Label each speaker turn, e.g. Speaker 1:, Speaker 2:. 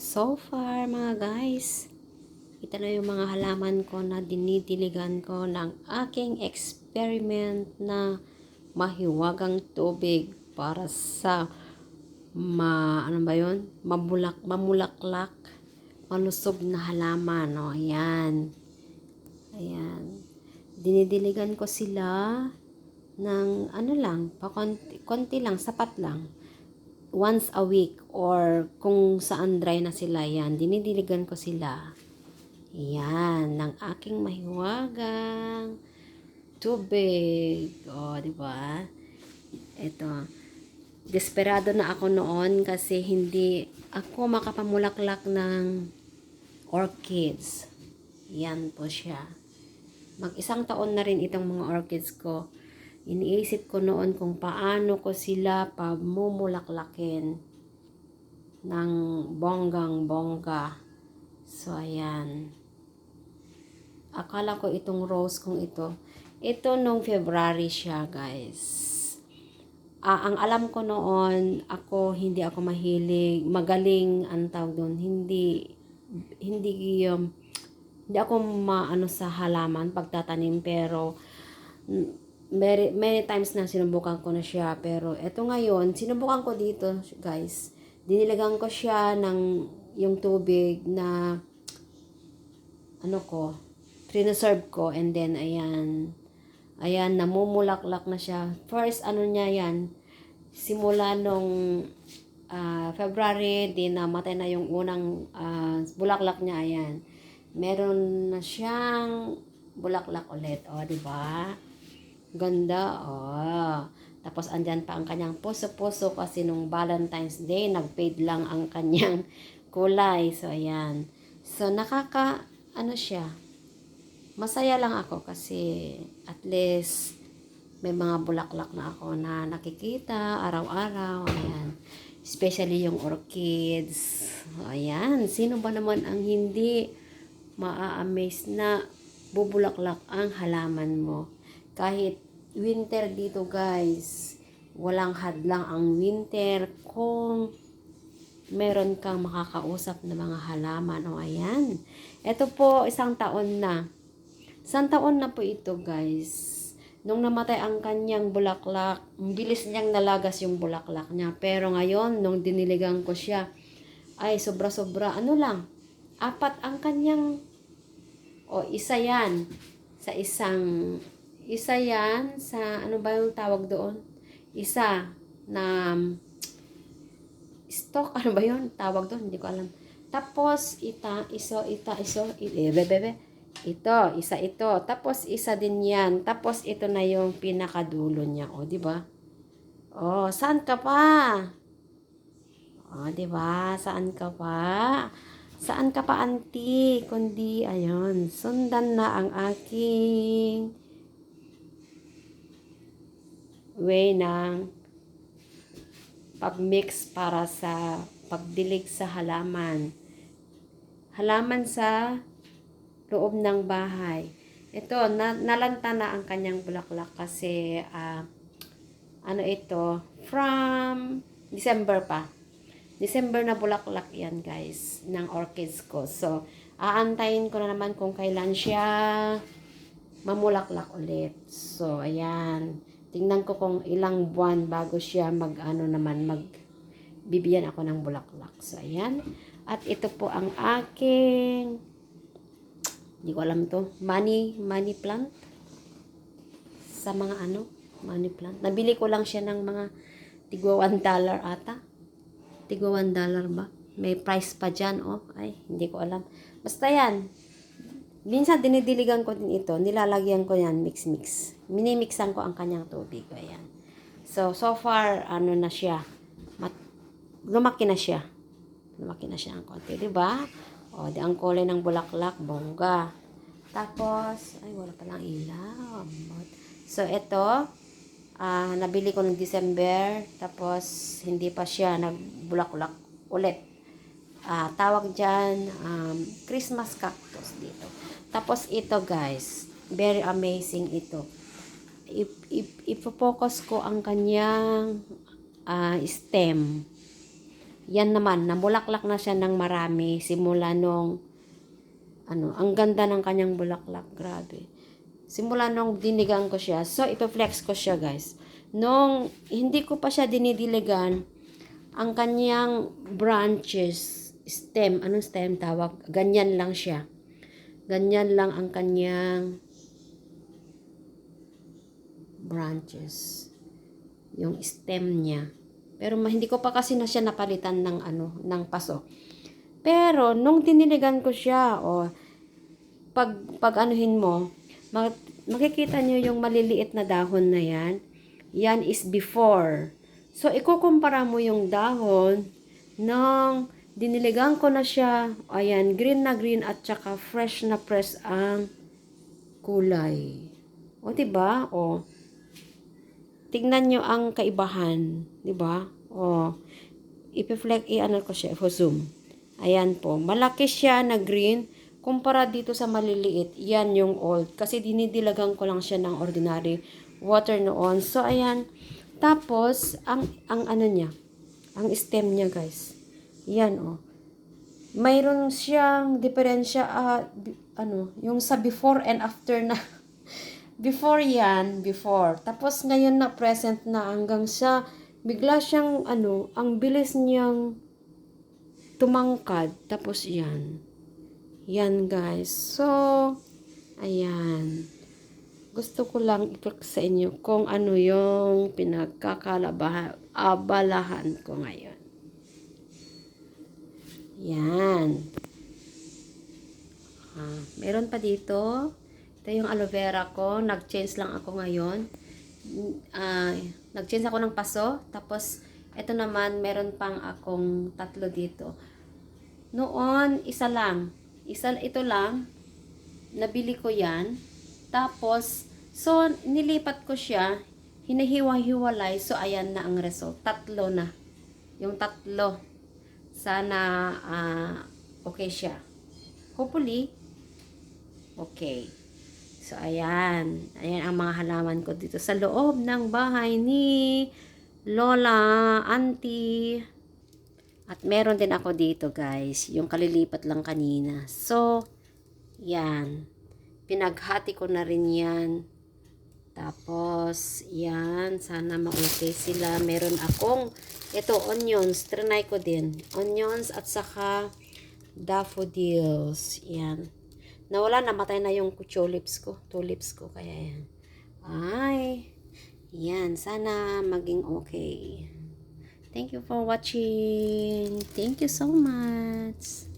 Speaker 1: So far, mga guys, ito na yung mga halaman ko na dinidiligan ko ng aking experiment na mahiwagang tubig para sa ma ano ba yun? Mabulak, mamulaklak, malusog na halaman. O, ayan. Ayan. Dinidiligan ko sila ng ano lang, pa konti, konti lang, sapat lang once a week or kung saan dry na sila yan, dinidiligan ko sila. Yan, ng aking mahiwagang tubig. O, di ba? Ito. Desperado na ako noon kasi hindi ako makapamulaklak ng orchids. Yan po siya. Mag-isang taon na rin itong mga orchids ko iniisip ko noon kung paano ko sila pamumulaklakin ng bonggang bongga. So, ayan. Akala ko itong rose kong ito. Ito nung February siya, guys. Ah, ang alam ko noon, ako hindi ako mahilig, magaling ang tawag doon. Hindi hindi um, hindi ako maano sa halaman pagtatanim pero many, many times na sinubukan ko na siya. Pero eto ngayon, sinubukan ko dito, guys. Dinilagan ko siya ng yung tubig na ano ko, preserve ko. And then, ayan, ayan, namumulaklak na siya. First, ano niya yan, simula nung uh, February, di namatay na yung unang uh, bulaklak niya, ayan. Meron na siyang bulaklak ulit, o, di ba? Ganda, oh. Tapos andyan pa ang kanyang puso-puso kasi nung Valentine's Day, nag-fade lang ang kanyang kulay. So, ayan. So, nakaka, ano siya, masaya lang ako kasi at least may mga bulaklak na ako na nakikita araw-araw. Ayan. Especially yung orchids. Ayan. Sino ba naman ang hindi maa-amaze na bubulaklak ang halaman mo? Kahit winter dito guys, walang hadlang ang winter kung meron kang makakausap na mga halaman. O ayan. Ito po, isang taon na. Isang taon na po ito guys. Nung namatay ang kanyang bulaklak, bilis niyang nalagas yung bulaklak niya. Pero ngayon, nung diniligan ko siya, ay sobra-sobra, ano lang, apat ang kanyang, o isa yan, sa isang isa yan sa, ano ba yung tawag doon? Isa na stock, ano ba yun? Tawag doon, hindi ko alam. Tapos, ita, iso, ita, iso, eh, bebe, ito, isa ito. Tapos, isa din yan. Tapos, ito na yung pinakadulo niya. O, di ba? O, saan ka pa? O, di ba? Saan ka pa? Saan ka pa, auntie? Kundi, ayun, sundan na ang aking way ng pagmix para sa pagdilig sa halaman. Halaman sa loob ng bahay. Ito, na, nalanta na ang kanyang bulaklak kasi uh, ano ito, from December pa. December na bulaklak yan guys, ng orchids ko. So, aantayin ko na naman kung kailan siya mamulaklak ulit. So, ayan. Tingnan ko kung ilang buwan bago siya mag ano naman mag bibigyan ako ng bulaklak. So ayan. At ito po ang aking hindi ko alam to. Money, money plant. Sa mga ano, money plant. Nabili ko lang siya ng mga tigwa 1 dollar ata. Tigwa 1 dollar ba? May price pa dyan, oh. Ay, hindi ko alam. Basta yan. Minsan dinidiligan ko din ito, nilalagyan ko yan mix-mix. Minimixan ko ang kanyang tubig. Ayan. So, so far, ano na siya. Mat lumaki na siya. Lumaki na siya ang konti, di ba? O, di ang kulay ng bulaklak, bongga. Tapos, ay, wala palang ilaw. So, ito, uh, nabili ko noong December. Tapos, hindi pa siya nagbulaklak ulit. Uh, tawag dyan, um, Christmas cactus dito. Tapos ito guys, very amazing ito. If, if, focus ko ang kanyang uh, stem. Yan naman, namulaklak na siya ng marami simula nung ano, ang ganda ng kanyang bulaklak, grabe. Simula nung dinigan ko siya, so ipeflex ko siya guys. Nung hindi ko pa siya dinidiligan, ang kanyang branches, stem, anong stem tawag? Ganyan lang siya. Ganyan lang ang kanyang branches. Yung stem niya. Pero hindi ko pa kasi na siya napalitan ng ano, ng paso. Pero nung diniligan ko siya, o pag pag anuhin mo, mak- makikita niyo yung maliliit na dahon na yan. Yan is before. So ikukumpara mo yung dahon ng diniligan ko na siya. Ayan, green na green at saka fresh na fresh ang kulay. O, diba? O, tignan nyo ang kaibahan. Diba? O, ipiflect, i-ano ko siya, zoom. Ayan po. Malaki siya na green. Kumpara dito sa maliliit, yan yung old. Kasi dinidilagan ko lang siya ng ordinary water noon. So, ayan. Tapos, ang, ang ano niya, ang stem niya, guys. Yan, oh. Mayroon siyang diferensya, bi- ano, yung sa before and after na. before yan, before. Tapos, ngayon na present na hanggang sa, bigla siyang, ano, ang bilis niyang tumangkad. Tapos, yan. Yan, guys. So, ayan. Gusto ko lang i-click sa inyo kung ano yung pinagkakalabahan ko ngayon. Yan. Ah, meron pa dito. Ito yung aloe vera ko. Nag-change lang ako ngayon. Ah, nag-change ako ng paso. Tapos, ito naman, meron pang akong tatlo dito. Noon, isa lang. Isa, ito lang. Nabili ko yan. Tapos, so, nilipat ko siya. Hinahiwa-hiwalay. So, ayan na ang result. Tatlo na. Yung tatlo. Sana, ah, okay siya. Hopefully, okay. So, ayan. Ayan ang mga halaman ko dito sa loob ng bahay ni Lola, Auntie. At meron din ako dito, guys. Yung kalilipat lang kanina. So, yan. Pinaghati ko na rin yan. Tapos, yan. Sana ma-okay sila. Meron akong, ito, onions. Trinay ko din. Onions at saka daffodils. Yan. Nawala, namatay na yung tulips ko. Tulips ko. Kaya yan. Ay. Yan. Sana maging okay. Thank you for watching. Thank you so much.